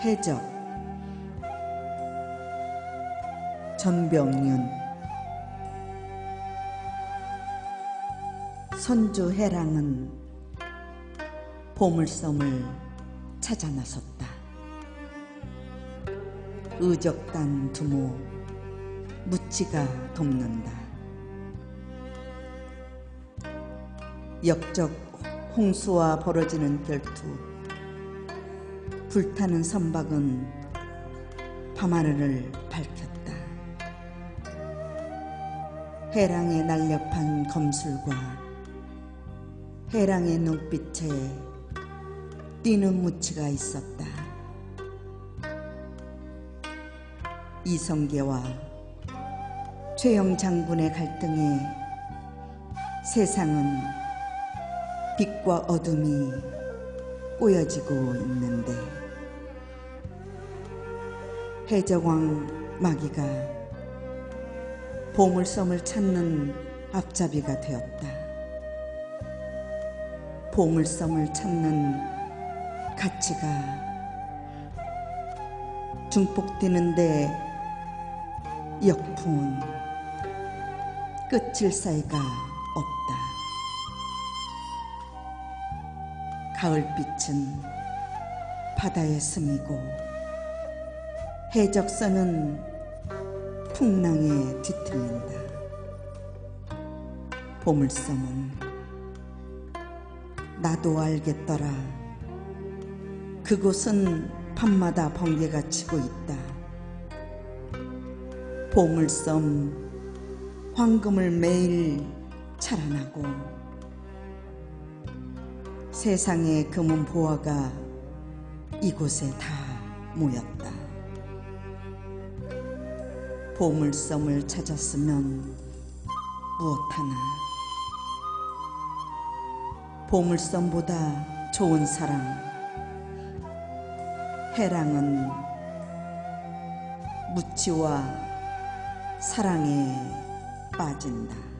해적 전병윤 선주 해랑은 보물섬을 찾아 나섰다. 의적단 두모 무치가 돕는다. 역적 홍수와 벌어지는 결투 불타는 선박은 밤하늘을 밝혔다. 해랑의 날렵한 검술과 해랑의 눈빛에 뛰는 무치가 있었다. 이성계와 최영 장군의 갈등에 세상은 빛과 어둠이 꼬여지고 있는 해적왕 마귀가 보물섬을 찾는 앞잡이가 되었다. 보물섬을 찾는 가치가 중폭되는데 역풍은 끝일 사이가 없다. 가을빛은 바다에 스미고 해적선은 풍랑에 뒤틀린다. 보물섬은 나도 알겠더라. 그곳은 밤마다 번개가 치고 있다. 보물섬 황금을 매일 자라나고 세상의 금은 보화가 이곳에 다 모였다. 보물섬을 찾았으면 무엇하나 보물섬보다 좋은 사랑 해랑은 무치와 사랑에 빠진다.